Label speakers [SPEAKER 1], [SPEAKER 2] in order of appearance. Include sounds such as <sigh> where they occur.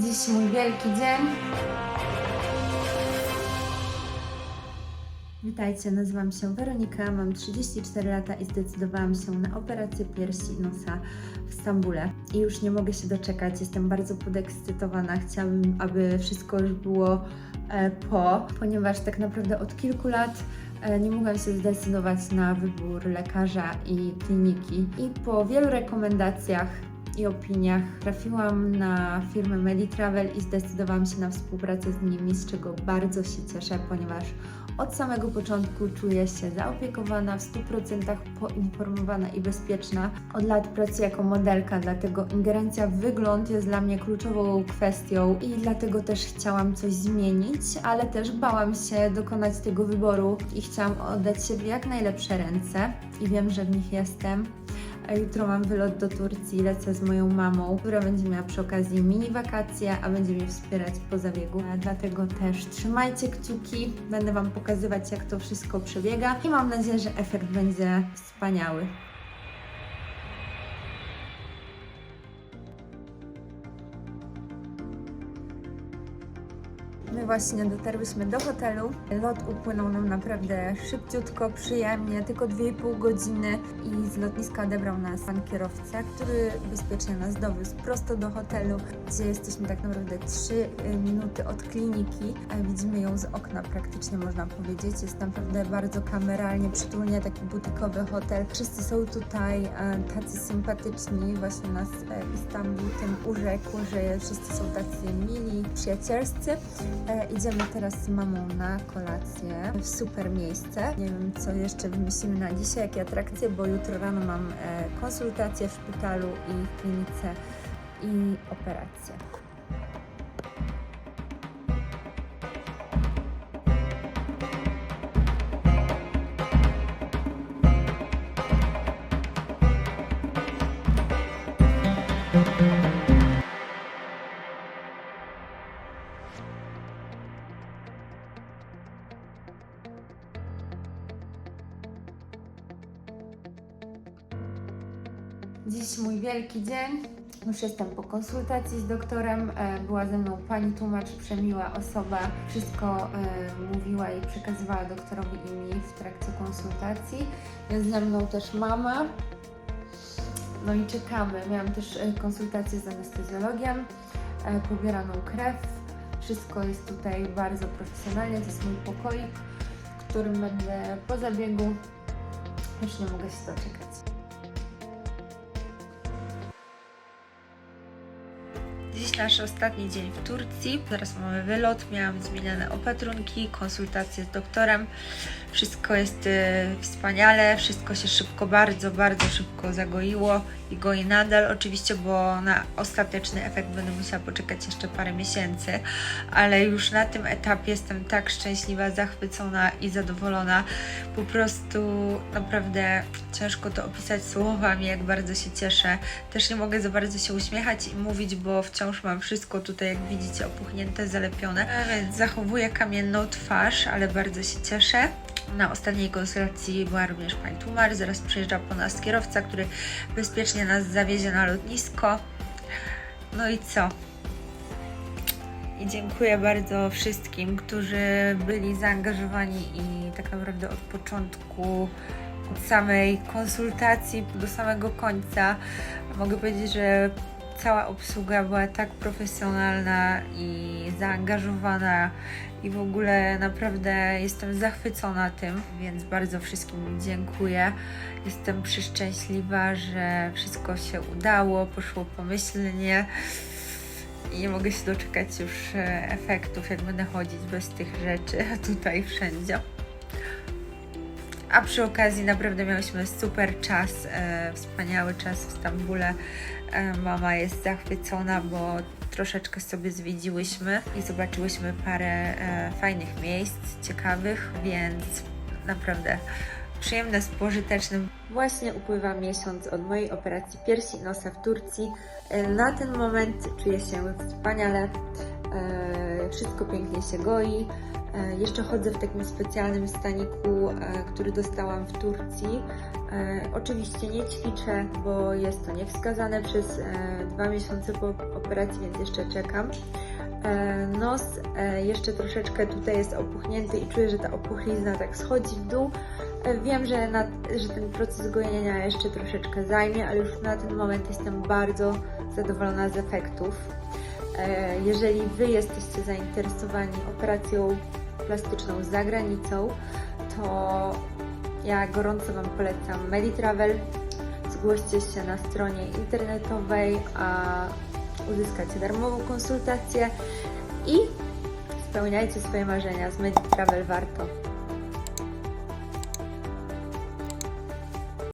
[SPEAKER 1] Dziś mój wielki dzień. Witajcie, nazywam się Weronika, mam 34 lata i zdecydowałam się na operację piersi i nosa w Stambule. I już nie mogę się doczekać, jestem bardzo podekscytowana. Chciałabym, aby wszystko już było e, po, ponieważ tak naprawdę od kilku lat e, nie mogłam się zdecydować na wybór lekarza i kliniki. I po wielu rekomendacjach i opiniach trafiłam na firmę Meditravel i zdecydowałam się na współpracę z nimi, z czego bardzo się cieszę, ponieważ od samego początku czuję się zaopiekowana, w 100% poinformowana i bezpieczna. Od lat pracuję jako modelka, dlatego ingerencja w wygląd jest dla mnie kluczową kwestią i dlatego też chciałam coś zmienić, ale też bałam się dokonać tego wyboru i chciałam oddać się w jak najlepsze ręce i wiem, że w nich jestem. A jutro mam wylot do Turcji, lecę z moją mamą, która będzie miała przy okazji mini wakacje, a będzie mnie wspierać po zabiegu. Dlatego też trzymajcie kciuki, będę Wam pokazywać jak to wszystko przebiega i mam nadzieję, że efekt będzie wspaniały. My właśnie dotarłyśmy do hotelu. Lot upłynął nam naprawdę szybciutko, przyjemnie, tylko 2,5 godziny i z lotniska odebrał nas pan kierowca, który bezpiecznie nas dowiózł prosto do hotelu, gdzie jesteśmy tak naprawdę 3 minuty od kliniki. Widzimy ją z okna praktycznie można powiedzieć. Jest naprawdę bardzo kameralnie, przytulnie, taki butikowy hotel. Wszyscy są tutaj tacy sympatyczni. Właśnie nas e, Istanbul tym urzekł, że wszyscy są tacy mili, przyjacielscy. E, idziemy teraz z mamą na kolację w super miejsce. Nie wiem, co jeszcze wymyślimy na dzisiaj, jakie atrakcje, bo jutro rano mam e, konsultację w szpitalu i w klinice i operację. Dziś mój wielki dzień. Już jestem po konsultacji z doktorem. E, Była ze mną pani tłumacz, przemiła osoba. Wszystko e, mówiła i przekazywała doktorowi i mi w trakcie konsultacji. Jest ze mną też mama. No i czekamy. Miałam też e, konsultację z anestezjologiem, pobieraną krew. Wszystko jest tutaj bardzo profesjonalnie. To jest mój pokoik, w którym będę po zabiegu. Już nie mogę się doczekać. Nasz ostatni dzień w Turcji. Teraz mamy wylot, miałam zmieniane opatrunki, konsultacje z doktorem. Wszystko jest e, wspaniale, wszystko się szybko, bardzo, bardzo szybko zagoiło i goi nadal. Oczywiście, bo na ostateczny efekt będę musiała poczekać jeszcze parę miesięcy, ale już na tym etapie jestem tak szczęśliwa, zachwycona i zadowolona. Po prostu naprawdę ciężko to opisać słowami, jak bardzo się cieszę. Też nie mogę za bardzo się uśmiechać i mówić, bo wciąż mam wszystko tutaj, jak widzicie, opuchnięte, zalepione. Więc zachowuję kamienną twarz, ale bardzo się cieszę. Na ostatniej konsultacji była również pani tłumacz, zaraz przyjeżdża po nas kierowca, który bezpiecznie nas zawiezie na lotnisko. No i co? I dziękuję bardzo wszystkim, którzy byli zaangażowani i tak naprawdę od początku, od samej konsultacji do samego końca mogę powiedzieć, że cała obsługa była tak profesjonalna i zaangażowana i w ogóle naprawdę jestem zachwycona tym, więc bardzo wszystkim dziękuję. Jestem przeszczęśliwa, że wszystko się udało, poszło pomyślnie i nie mogę się doczekać już e, efektów, jak będę chodzić bez tych rzeczy <laughs> tutaj wszędzie. A przy okazji naprawdę miałyśmy super czas, e, wspaniały czas w Stambule. E, mama jest zachwycona, bo troszeczkę sobie zwiedziłyśmy i zobaczyłyśmy parę e, fajnych miejsc, ciekawych, więc naprawdę przyjemne z pożytecznym. Właśnie upływa miesiąc od mojej operacji piersi i nosa w Turcji. E, Na ten moment czuję się wspaniale. E, Wszystko pięknie się goi. E, Jeszcze chodzę w takim specjalnym staniku, e, który dostałam w Turcji. E, Oczywiście nie ćwiczę, bo jest to niewskazane przez dwa miesiące po operacji, więc jeszcze czekam. Nos jeszcze troszeczkę tutaj jest opuchnięty i czuję, że ta opuchlizna tak schodzi w dół. Wiem, że, na, że ten proces gojenia jeszcze troszeczkę zajmie, ale już na ten moment jestem bardzo zadowolona z efektów. Jeżeli Wy jesteście zainteresowani operacją plastyczną za granicą, to ja gorąco Wam polecam Meditravel. Zgłoście się na stronie internetowej, a uzyskacie darmową konsultację i spełniajcie swoje marzenia. Z Meditravel warto.